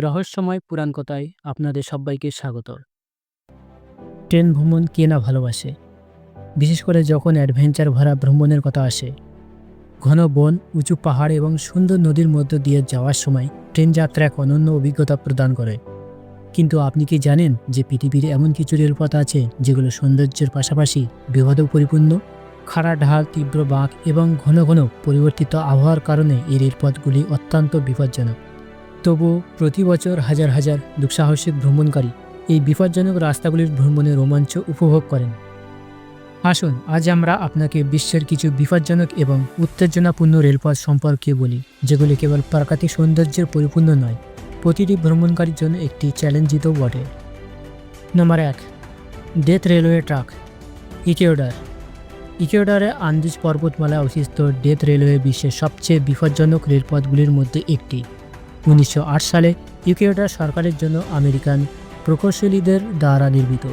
রহস্যময় পুরাণ কথায় আপনাদের সবাইকে স্বাগত। ট্রেন ভ্রমণ কে না ভালোবাসে? বিশেষ করে যখন অ্যাডভেঞ্চার ভরা ভ্রমণের কথা আসে। ঘন বন, উঁচু পাহাড় এবং সুন্দর নদীর মধ্য দিয়ে যাওয়ার সময় ট্রেন যাত্রা এক অনন্য অভিজ্ঞতা প্রদান করে। কিন্তু আপনি কি জানেন যে পৃথিবীর এমন কিছু রেলপথ আছে যেগুলো সৌন্দর্যের পাশাপাশি বিপদেও পরিপূর্ণ? খাড়া ঢাল, তীব্র বাঁক এবং ঘন ঘন পরিবর্তিত আবহাওয়ার কারণে এই রেলপথগুলি অত্যন্ত বিপজ্জনক। তবু প্রতি বছর হাজার হাজার দুঃসাহসিক ভ্রমণকারী এই বিপজ্জনক রাস্তাগুলির ভ্রমণের রোমাঞ্চ উপভোগ করেন। আসুন, আজ আমরা আপনাকে বিশ্বের কিছু বিপজ্জনক এবং উত্তেজনাপূর্ণ রেলপথ সম্পর্কে বলি, যেগুলি কেবল প্রাকৃতিক সৌন্দর্যের পরিপূর্ণ নয়, প্রতিটি ভ্রমণকারীর জন্য একটি চ্যালেঞ্জিত বটে। নম্বর এক, ডেথ রেলওয়ে ট্রাক ইকিওডার ইকিওডারে আন্দিজ পর্বতমালায় অবস্থিত ডেথ রেলওয়ে বিশ্বের সবচেয়ে বিপজ্জনক রেলপথগুলির মধ্যে একটি। উনিশশো সালে ইউকিওডার সরকারের জন্য আমেরিকান প্রকৌশলীদের দ্বারা নির্মিত।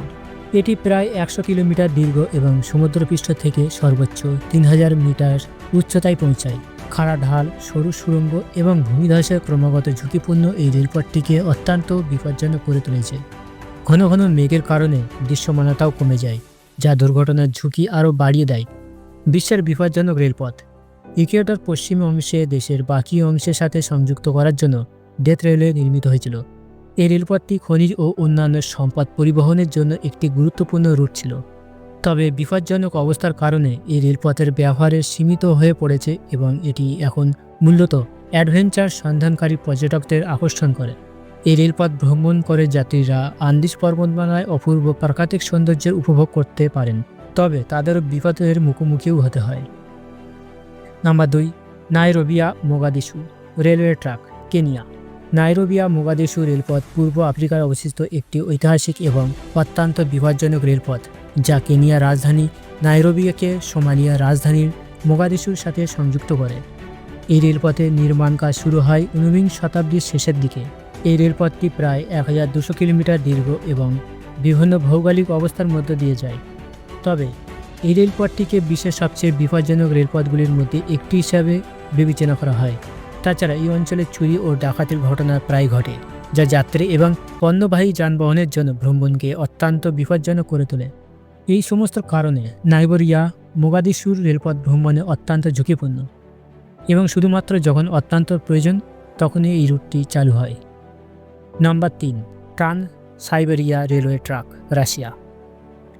এটি প্রায় একশো কিলোমিটার দীর্ঘ এবং সমুদ্রপৃষ্ঠ থেকে সর্বোচ্চ তিন হাজার মিটার উচ্চতায় পৌঁছায়। খাড়া ঢাল, সরু সুড়ঙ্গ এবং ভূমিধসের ক্রমাগত ঝুঁকিপূর্ণ এই রেলপথটিকে অত্যন্ত বিপজ্জনক করে তুলেছে। ঘন ঘন মেঘের কারণে দৃশ্যমানতাও কমে যায়, যা দুর্ঘটনার ঝুঁকি আরও বাড়িয়ে দেয়। বিশ্বের বিপজ্জনক রেলপথ ইকিওটার পশ্চিম অংশে দেশের বাকি অংশের সাথে সংযুক্ত করার জন্য ডেথ রেলওয়ে নির্মিত হয়েছিল। এই রেলপথটি খনিজ ও অন্যান্য সম্পদ পরিবহনের জন্য একটি গুরুত্বপূর্ণ রুট ছিল। তবে বিপজ্জনক অবস্থার কারণে এই রেলপথের ব্যবহারে সীমিত হয়ে পড়েছে এবং এটি এখন মূলত অ্যাডভেঞ্চার সন্ধানকারী পর্যটকদের আকর্ষণ করে। এই রেলপথ ভ্রমণ করে যাত্রীরা আন্দিজ পর্বতমালায় অপূর্ব প্রাকৃতিক সৌন্দর্যের উপভোগ করতে পারেন, তবে তাদেরও বিপদের মুখোমুখিও হতে হয়। নাম্বার দুই, Nairobi Mogadishu railway track Kenya. Nairobi Mogadishu রেলপথ পূর্ব আফ্রিকার অবস্থিত একটি ঐতিহাসিক এবং অত্যন্ত বিপজ্জনক রেলপথ, যা কেনিয়া রাজধানী নাইরোবিয়াকে সোমালিয়া রাজধানীর মোগাদিসুর সাথে সংযুক্ত করে। এই রেলপথের নির্মাণ কাজ শুরু হয় ঊনবিংশ শতাব্দীর শেষের দিকে। এই রেলপথটি প্রায় এক হাজার দুশো কিলোমিটার দীর্ঘ এবং বিভিন্ন ভৌগোলিক অবস্থার মধ্য দিয়ে যায়। তবে এই রেলপথটিকে বিশ্বের সবচেয়ে বিপজ্জনক রেলপথগুলির মধ্যে একটি হিসাবে বিবেচনা করা হয়। তাছাড়া এই অঞ্চলে চুরি ও ডাকাতির ঘটনা প্রায় ঘটে, যা যাত্রী এবং পণ্যবাহী যানবাহনের জন্য ভ্রমণকে অত্যন্ত বিপজ্জনক করে তোলে। এই সমস্ত কারণে নাইবরিয়া, মোগাদিসুর রেলপথ ভ্রমণে অত্যন্ত ঝুঁকিপূর্ণ এবং শুধুমাত্র যখন অত্যন্ত প্রয়োজন তখনই এই রুটটি চালু হয়। নাম্বার তিন trans Siberia railway track, Russia.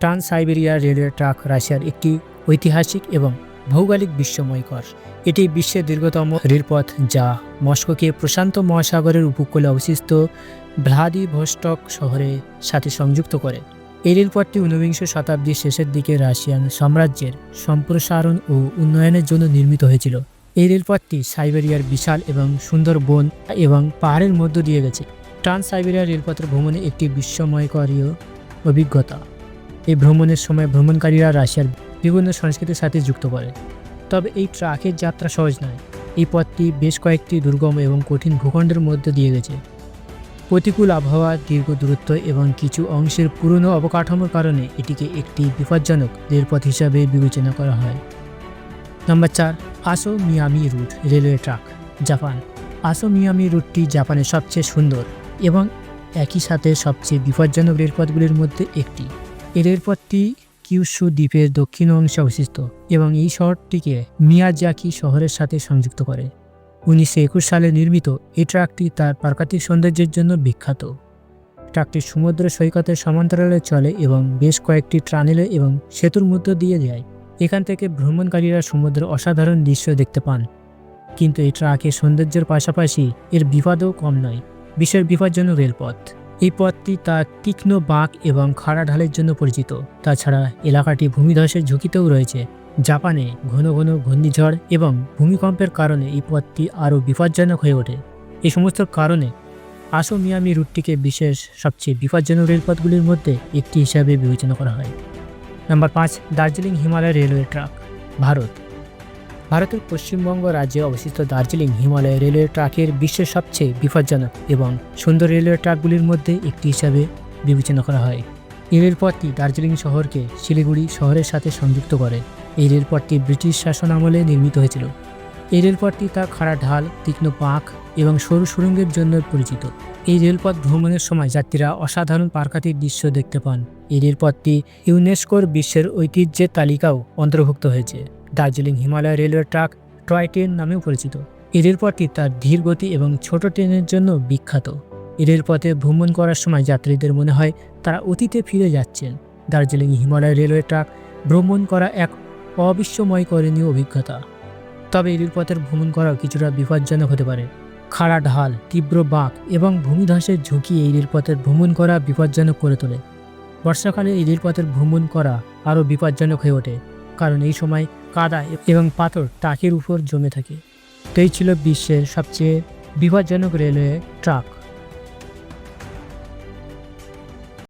Trans Siberia railway track রাশিয়ার একটি ঐতিহাসিক এবং ভৌগোলিক বিস্ময়কর। এটি বিশ্বের দীর্ঘতম রেলপথ যা মস্কোকে প্রশান্ত মহাসাগরের উপকূলে অবস্থিত ভ্লাদিভস্টক শহরের সাথে সংযুক্ত করে। এই রেলপথটি ঊনবিংশ শতাব্দীর শেষের দিকে রাশিয়ান সাম্রাজ্যের সম্প্রসারণ ও উন্নয়নের জন্য নির্মিত হয়েছিল। এই রেলপথটি সাইবেরিয়ার বিশাল এবং সুন্দর বন এবং পাহাড়ের মধ্য দিয়ে গেছে। ট্রান্স সাইবেরিয়া রেলপথের ভ্রমণে একটি বিশ্বময়করীয় অভিজ্ঞতা। এই ভ্রমণের সময় ভ্রমণকারীরা রাশিয়ার বিভিন্ন সংস্কৃতির সাথে যুক্ত করে। তবে এই ট্রাকের যাত্রা সহজ নয়। এই পথটি বেশ কয়েকটি দুর্গম এবং কঠিন ভূখণ্ডের মধ্যে দিয়ে গেছে। প্রতিকূল আবহাওয়া, দীর্ঘ দূরত্ব এবং কিছু অংশের পুরনো অবকাঠামোর কারণে এটিকে একটি বিপজ্জনক রেলপথ হিসাবে বিবেচনা করা হয়। নম্বর চার, Aso Miami route, railway track, Japan. Aso Miami রুটটি জাপানের সবচেয়ে সুন্দর এবং একই সাথে সবচেয়ে বিপজ্জনক রেলপথগুলির মধ্যে একটি। এই রেলপথটি কিউশু দ্বীপের দক্ষিণ অংশে অবস্থিত এবং এই শহরটিকে মিয়াজাকি শহরের সাথে সংযুক্ত করে। উনিশশো একুশ সালে নির্মিত এই ট্রাকটি তার প্রাকৃতিক সৌন্দর্যের জন্য বিখ্যাত। ট্রাকটি সমুদ্র সৈকতের সমান্তরালে চলে এবং বেশ কয়েকটি ট্রানেলে এবং সেতুর মধ্য দিয়ে যায়। এখান থেকে ভ্রমণকারীরা সমুদ্রের অসাধারণ দৃশ্য দেখতে পান। কিন্তু এই ট্রাকের সৌন্দর্যের পাশাপাশি এর বিপদও কম নয়। বিশ্বের বিপজ্জনক রেলপথ। এই পথটি তার তীক্ষ্ণ বাঁক এবং খাড়া ঢালের জন্য পরিচিত। তাছাড়া এলাকাটি ভূমিধসের ঝুঁকিতেও রয়েছে। জাপানে ঘন ঘন ঘূর্ণিঝড় এবং ভূমিকম্পের কারণে এই পথটি আরও বিপজ্জনক হয়ে ওঠে। এই সমস্ত কারণে আসো মিয়ামি রুটটিকে বিশেষ সবচেয়ে বিপজ্জনক রেলপথগুলির মধ্যে একটি হিসাবে বিবেচনা করা হয়। নাম্বার পাঁচ, দার্জিলিং হিমালয় রেলওয়ে ট্রাক, ভারত। ভারতের পশ্চিমবঙ্গ রাজ্যে অবস্থিত দার্জিলিং হিমালয় রেলওয়ে ট্রাকের বিশ্বের সবচেয়ে বিপজ্জনক এবং সুন্দর রেলওয়ে ট্র্যাকগুলির মধ্যে একটি হিসাবে বিবেচনা করা হয়। এই রেলপথটি দার্জিলিং শহরকে শিলিগুড়ি শহরের সাথে সংযুক্ত করে। এই রেলপথটি ব্রিটিশ শাসন আমলে নির্মিত হয়েছিল। এই রেলপথটি তার খাড়া ঢাল, তীক্ষ্ণ পাঁক এবং সরু সুড়ঙ্গের জন্য পরিচিত। এই রেলপথ ভ্রমণের সময় যাত্রীরা অসাধারণ পার্কাতির দৃশ্য দেখতে পান। এই রেলপথটি ইউনেস্কোর বিশ্বের ঐতিহ্যের তালিকাও অন্তর্ভুক্ত হয়েছে। Darjeeling Himalaya railway track toy train নামেও পরিচিত। এই রেলপথটি তার ধীর গতি এবং ছোট ট্রেনের জন্য বিখ্যাত। এই রেলপথে ভ্রমণ করার সময় যাত্রীদের মনে হয় তারা অতীতে ফিরে যাচ্ছেন। দার্জিলিং হিমালয় রেলওয়ে ট্রাক ভ্রমণ করা এক অবিস্ময় করণীয় অভিজ্ঞতা। তবে এই রেলপথের ভ্রমণ করা কিছুটা বিপজ্জনক হতে পারে। খাড়া ঢাল, তীব্র বাঁক এবং ভূমিধসের ঝুঁকি এই রেলপথের ভ্রমণ করা বিপজ্জনক করে তোলে। বর্ষাকালে এই রেলপথের ভ্রমণ করা আরও বিপজ্জনক হয়ে ওঠে, কারণ এই সময় কাদা এবং পাথর ট্রাকের উপর জমে থাকে। তাই ছিল বিশ্বের সবচেয়ে বিপজ্জনক রেলওয়ে ট্রাক।